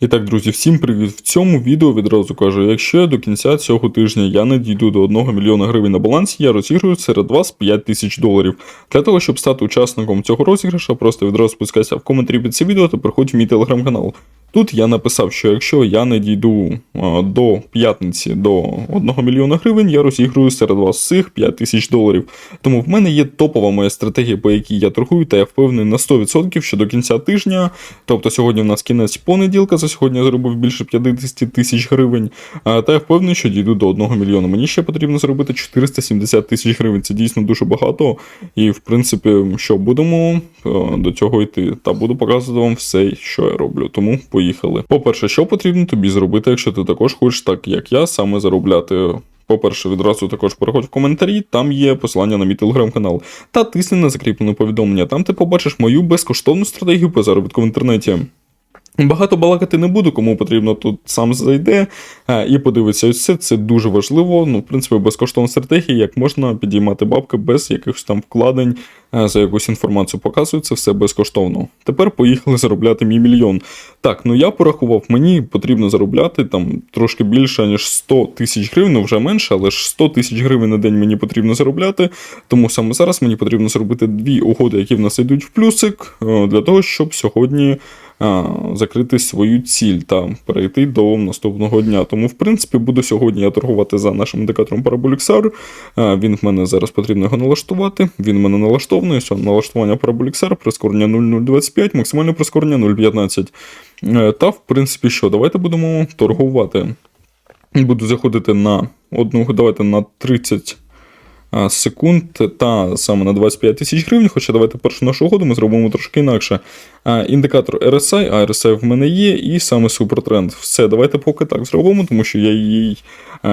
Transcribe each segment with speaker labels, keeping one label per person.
Speaker 1: І так, друзі, всім привіт! В цьому відео відразу кажу, якщо до кінця цього тижня я не дійду до 1 мільйона гривень на балансі, я розіграю серед вас 5 тисяч доларів. Для того, щоб стати учасником цього розіграша, просто відразу спускайся в коментарі під це відео та приходь в мій телеграм-канал. Тут я написав, що якщо я не дійду а, до п'ятниці до 1 мільйона гривень, я розіграю серед вас всіх 5 тисяч доларів. Тому в мене є топова моя стратегія, по якій я торгую, та я впевнений на 100%, що до кінця тижня, тобто сьогодні в нас кінець понеділка, сьогодні зробив більше 50 тисяч гривень, та я впевнений, що дійду до 1 мільйона. Мені ще потрібно зробити 470 тисяч гривень. Це дійсно дуже багато. І в принципі, що будемо е, до цього йти, та буду показувати вам все, що я роблю. Тому поїхали. По-перше, що потрібно тобі зробити, якщо ти також хочеш, так як я, саме заробляти. По-перше, відразу також переходь в коментарі, там є посилання на мій телеграм-канал. Та тисни на закріплене повідомлення. Там ти побачиш мою безкоштовну стратегію по заробітку в інтернеті. Багато балакати не буду, кому потрібно тут сам зайде е, і подивиться. Ось це, це дуже важливо. Ну, в принципі, безкоштовна стратегія, як можна підіймати бабки без якихось там вкладень е, за якусь інформацію. Показую це все безкоштовно. Тепер поїхали заробляти мій мільйон. Так, ну я порахував, мені потрібно заробляти там трошки більше, ніж 100 тисяч гривень, ну вже менше, але ж 100 тисяч гривень на день мені потрібно заробляти. Тому саме зараз мені потрібно зробити дві угоди, які в нас йдуть в плюсик, е, для того, щоб сьогодні закрити свою ціль та перейти до наступного дня. Тому, в принципі, буду сьогодні я торгувати за нашим індикатором Parabolixar. А, Він в мене зараз потрібно його налаштувати. Він в мене налаштований. Все, налаштування Parabolixar, прискорення 0025, максимальне прискорення 0,15. Е, Та, в принципі, що, давайте будемо торгувати. Буду заходити на одну, давайте на 30 а, секунд та саме на 25 тисяч гривень. Хоча давайте першу нашу угоду ми зробимо трошки інакше. Індикатор RSI, а RSI в мене є, і саме супертренд. Все, давайте поки так зробимо, тому що я їй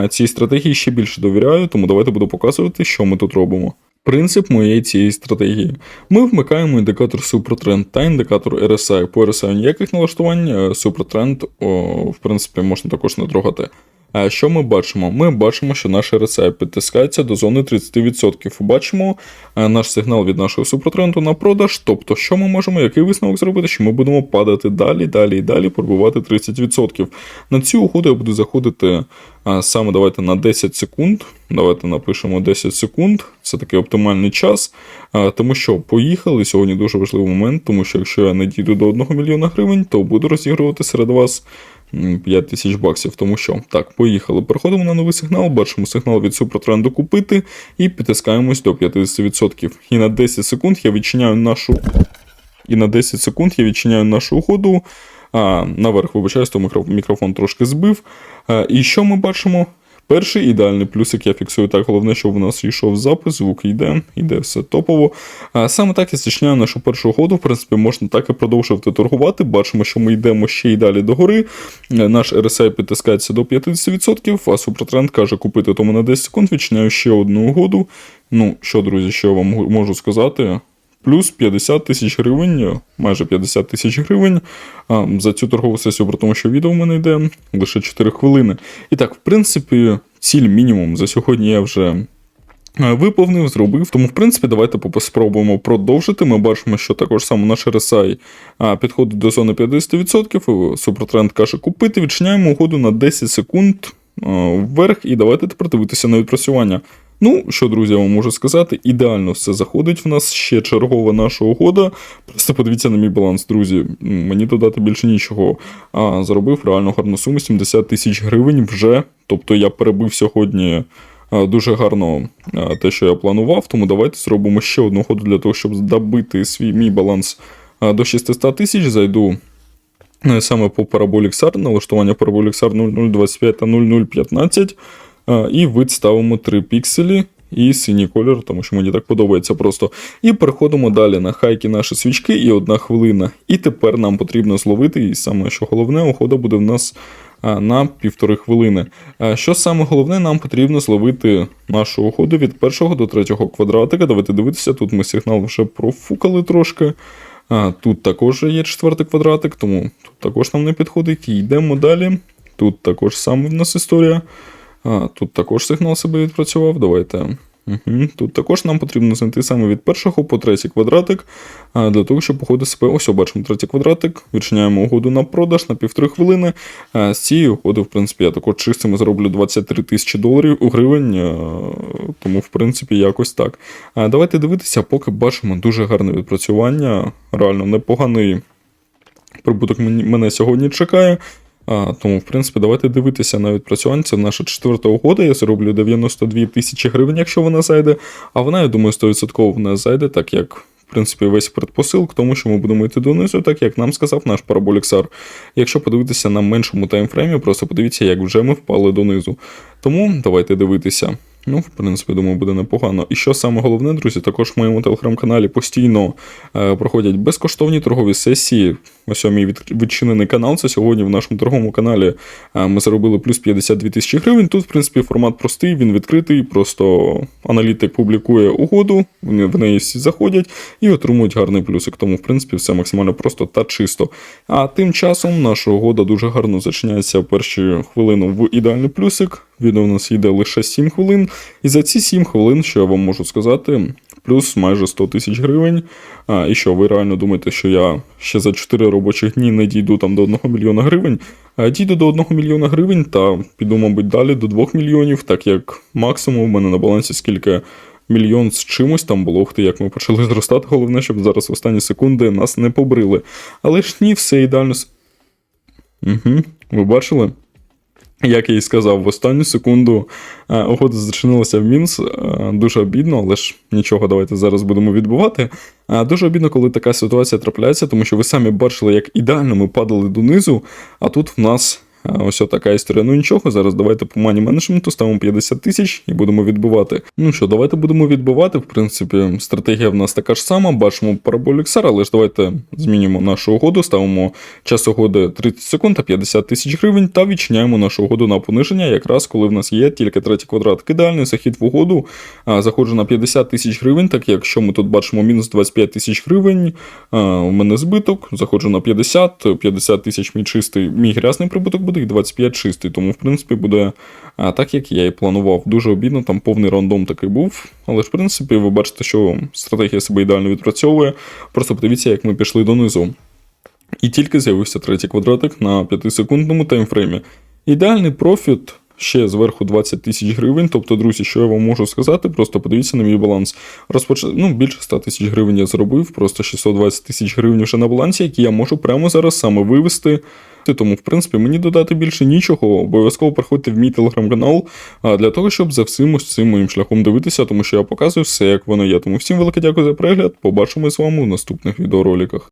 Speaker 1: цій стратегії ще більше довіряю, тому давайте буду показувати, що ми тут робимо. Принцип моєї цієї стратегії. Ми вмикаємо індикатор Супертренд та індикатор RSI. По RSI ніяких налаштувань, е, Супертренд, в принципі, можна також не трогати. А що ми бачимо? Ми бачимо, що наш RSI підтискається до зони 30%. Бачимо е, наш сигнал від нашого супротренду на продаж. Тобто, що ми можемо, який висновок зробити, що ми будемо падати далі, далі і далі, пробувати 30%. На цю угоду я буду заходити саме давайте на 10 секунд. Давайте напишемо 10 секунд. Це такий оптимальний час. Тому що поїхали. Сьогодні дуже важливий момент, тому що якщо я не дійду до 1 мільйона гривень, то буду розігрувати серед вас. 5 тисяч баксів, тому що так, поїхали. Переходимо на новий сигнал, бачимо сигнал від супротренду купити і підтискаємось до 50%. І на 10 секунд я відчиняю нашу. І на 10 секунд я відчиняю нашу угоду. А, Наверх, вибачаюсь, то мікрофон трошки збив. А, і що ми бачимо? Перший ідеальний плюсик я фіксую так. Головне, щоб у нас йшов запис, звук йде, йде все топово. Саме так я зачиняю нашу першу угоду. В принципі, можна так і продовжувати торгувати. Бачимо, що ми йдемо ще й далі догори. Наш RSI підтискається до 50%, а супертренд каже купити тому на 10 секунд, відчиняю ще одну угоду. Ну що, друзі, що я вам можу сказати? Плюс 50 тисяч гривень, майже 50 тисяч гривень за цю торгову сесію, про тому, що відео в мене йде лише 4 хвилини. І так, в принципі, ціль мінімум за сьогодні я вже виповнив, зробив. Тому, в принципі, давайте спробуємо продовжити. Ми бачимо, що також саме наш RSI підходить до зони 50%. Супертренд каже купити, відчиняємо угоду на 10 секунд вверх, і давайте тепер дивитися на відпрацювання. Ну, що, друзі, я вам можу сказати, ідеально все заходить в нас ще чергова наша угода. Просто подивіться на мій баланс, друзі. Мені додати більше нічого. А заробив реально гарну суму 70 тисяч гривень вже. Тобто я перебив сьогодні дуже гарно те, що я планував. Тому давайте зробимо ще одну угоду для того, щоб добити свій мій баланс до 600 тисяч. Зайду. е, Саме по Parabolixar, налаштування Parabolixar 0025 та 0015. А, І вид ставимо 3 пікселі і синій кольор, тому що мені так подобається просто. І переходимо далі на хайки наші свічки і одна хвилина. І тепер нам потрібно зловити, і саме що головне, ухода буде в нас на півтори хвилини. Що саме головне, нам потрібно зловити нашу уходу від першого до третього квадратика. Давайте дивитися, тут ми сигнал вже профукали трошки. Тут також є четвертий квадратик, тому тут також нам не підходить. Йдемо далі. Тут також саме в нас історія. А, Тут також сигнал себе відпрацював. Давайте Угу. Тут також нам потрібно знайти саме від першого по третій квадратик, для того, щоб походити себе. Ось, бачимо третій квадратик, відчиняємо угоду на продаж на півтори хвилини. З цієї угоди, в принципі, я також чистими зроблю 23 тисячі доларів у гривень, тому, в принципі, якось так. Давайте дивитися, поки бачимо дуже гарне відпрацювання, реально непоганий прибуток мене сьогодні чекає. Тому, в принципі, давайте дивитися на відпрацювання. Наша четверта угода. Я зароблю 92 тисячі гривень, якщо вона зайде. А вона, я думаю, 100% в нас зайде, так як, в принципі, весь предпосил к тому, що ми будемо йти донизу, так як нам сказав наш параболіксар. Якщо подивитися на меншому таймфреймі, просто подивіться, як вже ми впали донизу. Тому давайте дивитися. Ну, в принципі, думаю, буде непогано. І що саме головне, друзі, також в моєму телеграм-каналі постійно е, проходять безкоштовні торгові сесії. Ось мій від- відчинений канал. Це сьогодні в нашому торговому каналі е, ми заробили плюс 52 тисячі гривень. Тут, в принципі, формат простий, він відкритий. Просто аналітик публікує угоду, в неї всі заходять і отримують гарний плюсик. Тому, в принципі, все максимально просто та чисто. А тим часом наша угода дуже гарно зачиняється в перші хвилину в ідеальний плюсик. Відео у нас йде лише 7 хвилин. І за ці 7 хвилин, що я вам можу сказати, плюс майже 100 тисяч гривень. А, і що, ви реально думаєте, що я ще за 4 робочих дні не дійду там до 1 мільйона гривень? А дійду до 1 мільйона гривень та піду, мабуть, далі до 2 мільйонів, так як максимум у мене на балансі скільки. Мільйон з чимось там було, ух ти, як ми почали зростати. Головне, щоб зараз в останні секунди нас не побрили. Але ж ні, все ідеально. Угу, ви бачили? Як я і сказав, в останню секунду е, угода зачинилася в мінус. Е, Дуже обідно, але ж нічого, давайте зараз будемо відбувати. Е, Дуже обідно, коли така ситуація трапляється, тому що ви самі бачили, як ідеально ми падали донизу, а тут в нас. Ось така історія. Ну нічого, зараз давайте по мані менеджменту ставимо 50 тисяч і будемо відбивати. Ну що, давайте будемо відбивати. В принципі, стратегія в нас така ж сама. Бачимо параболіксар, але ж давайте змінюємо нашу угоду, ставимо час угоди 30 секунд та 50 тисяч гривень та відчиняємо нашу угоду на пониження, якраз коли в нас є тільки третій квадрат. Ідеальний захід в угоду. Заходжу на 50 тисяч гривень, так як якщо ми тут бачимо мінус 25 тисяч гривень, у мене збиток, заходжу на 50, 50 тисяч мій чистий, мій грязний прибуток буде і 25 чистий. Тому, в принципі, буде так, як я і планував. Дуже обідно, там повний рандом такий був. Але ж, в принципі, ви бачите, що стратегія себе ідеально відпрацьовує. Просто подивіться, як ми пішли донизу. І тільки з'явився третій квадратик на 5-секундному таймфреймі. Ідеальний профіт ще зверху 20 тисяч гривень. Тобто, друзі, що я вам можу сказати, просто подивіться на мій баланс. Розпоч... Ну, більше 100 тисяч гривень я зробив, просто 620 тисяч гривень вже на балансі, які я можу прямо зараз саме вивести. Тому, в принципі, мені додати більше нічого. Обов'язково приходьте в мій телеграм-канал для того, щоб за всім ось цим моїм шляхом дивитися, тому що я показую все, як воно є. Тому всім велике дякую за перегляд. Побачимось з вами у наступних відеороликах.